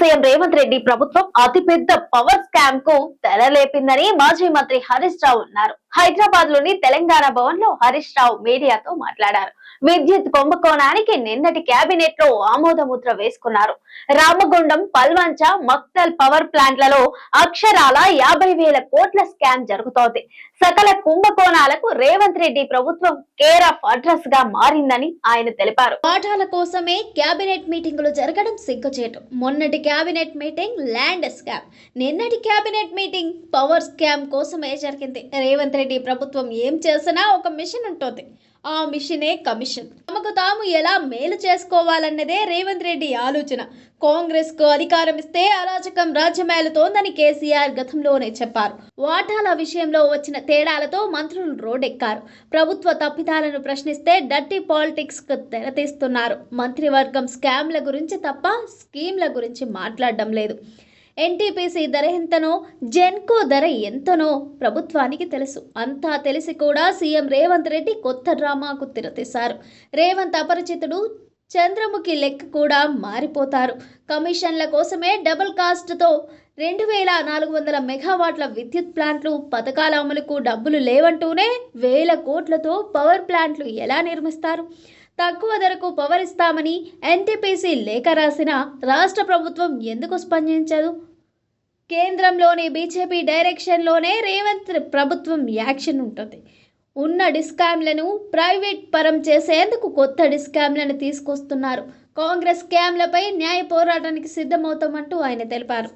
CM Revanth Reddy ప్రభుత్వం అతిపెద్ద power స్కామ్కు తెరలేపిందని మాజీ మంత్రి హరీష్ రావు అన్నారు. హైదరాబాద్లోని తెలంగాణ భవన్లో హరీష్ రావు మీడియాతో మాట్లాడారు. విద్యుత్ కుంభకోణానికి నిన్నటి కేబినెట్లో ఆమోదముద్ర వేసుకున్నారు. రామగుండం పల్వంచ మక్తల్ పవర్ ప్లాంట్లలో అక్షరాల యాభై వేల కోట్ల స్కామ్ జరుగుతోంది. సకల కుంభకోణాలకు రేవంత్ రెడ్డి ప్రభుత్వం కేర్ ఆఫ్ అడ్రస్గా మారిందని ఆయన తెలిపారు. పాఠాల కోసమే క్యాబినెట్ మీటింగులు జరగడం సిగ్గుచేటు. మొన్నటి క్యాబినెట్ మీటింగ్ ల్యాండ్ స్కామ్. నిన్నటి క్యాబినెట్ మీటింగ్ పవర్ స్కామ్ కోసమే జరిగింది. రేవంత్ రెడ్డి ప్రభుత్వం ఏం చేసినా ఒక మిషన్ ఉంటుంది. ఆ మిషనే కమిషన్. తమకు తాము ఎలా మేలు చేసుకోవాలన్నదే రేవంత్ రెడ్డి ఆలోచన. కాంగ్రెస్కు అధికారం ఇస్తే అరాచకం రాజ్యమేలుతోందని కేసీఆర్ గతంలోనే చెప్పారు. వాటాల విషయంలో వచ్చిన తేడాలతో మంత్రులు రోడ్డెక్కారు ప్రభుత్వ తప్పిదాలను ప్రశ్నిస్తే డర్టీ పాలిటిక్స్కు తెరతీస్తున్నారు. మంత్రివర్గం స్కామ్ల గురించి తప్ప స్కీమ్ల గురించి మాట్లాడడం లేదు. ఎన్టీపీసీ ధర ఎంతనో జెన్కో ధర ఎంతనో ప్రభుత్వానికి తెలుసు. అంతా తెలిసి కూడా సీఎం రేవంత్ రెడ్డి కొత్త డ్రామాకు తెరతీశారు. రేవంత్ అపరిచితుడు చంద్రముఖి లెక్క కూడా మారిపోతారు. కమిషన్ల కోసమే డబుల్ కాస్ట్తో రెండు వేల నాలుగు వందల మెగావాట్ల విద్యుత్ ప్లాంట్లు పథకాల అమలుకు డబ్బులు లేవంటూనే వేల కోట్లతో పవర్ ప్లాంట్లు ఎలా నిర్మిస్తారు? తక్కువ ధరకు పవర్ ఇస్తామని ఎన్టీపీసీ లేఖ రాసిన రాష్ట్ర ప్రభుత్వం ఎందుకు స్పందించదు? కేంద్రంలోని బీజేపీ డైరెక్షన్లోనే రేవంత్ ప్రభుత్వం యాక్షన్ ఉంటుంది. ఉన్న డిస్కామ్లను ప్రైవేట్ పరం చేసేందుకు కొత్త డిస్కామ్లను తీసుకొస్తున్నారు. కాంగ్రెస్ స్కామ్లపై న్యాయ పోరాటానికి సిద్ధమవుతామంటూ ఆయన తెలిపారు.